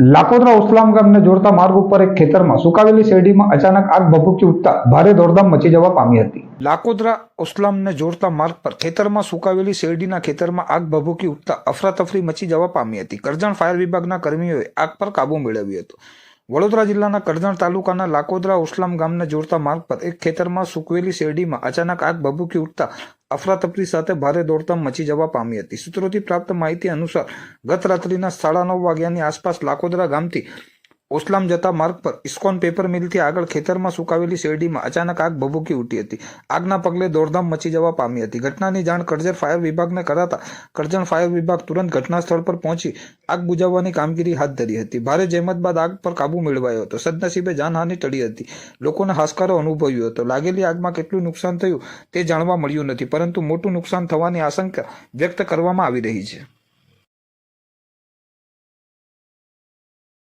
લાકોદરા ઉસલામ ગામને જોડતા માર્ગ ઉપર એક ખેતરમાં સુકાવેલી શેરડીમાં અચાનક આગ ભભૂકી ઉઠતા ભારે દોડધામ મચી જવા પામી હતી. લાકોદરા ઉસલામને જોડતા માર્ગ પર ખેતરમાં સુકાવેલી શેરડીના ખેતરમાં આગ ભભૂકી ઉઠતા અફરાતફરી મચી જવા પામી હતી. કરજણ ફાયર વિભાગના કર્મીઓએ આગ પર કાબુ મેળવ્યો હતો. વડોદરા જિલ્લાના કરજણ તાલુકાના લાકોદરા ઉસલામ ગામને જોડતા માર્ગ પર એક ખેતરમાં સૂકવેલી શેરડીમાં અચાનક આગ ભભૂકી ઉઠતા અફરાતફરી સાથે ભારે દોડધામ મચી જવા પામી હતી. સૂત્રોથી પ્રાપ્ત માહિતી અનુસાર ગત રાત્રિના સાડા નવ વાગ્યાની આસપાસ લાકોદરા ગામથી ઓસલામ જતા માર્ગ પર ઇસ્કોન પેપર મિલથી આગળ ખેતરમાં સુકાવેલી શેરડીમાં અચાનક આગ ભભૂકી ઉઠી હતી. આગના પગલે દોડધામ મચી જવા પામી હતી. ઘટનાની જાણ કરજણ ફાયર વિભાગને કરાતા કરજણ ફાયર વિભાગ તુરંત ઘટના સ્થળ પર પહોંચી આગ બુજાવવાની કામગીરી હાથ ધરી હતી. ભારે જહેમત બાદ આગ પર કાબુ મેળવાયો હતો. સદનસીબે જાનહાની ટળી હતી. લોકોને હાશકારો અનુભવ્યો હતો. લાગેલી આગમાં કેટલું નુકસાન થયું તે જાણવા મળ્યું નથી, પરંતુ મોટું નુકસાન થવાની આશંકા વ્યક્ત કરવામાં આવી રહી છે.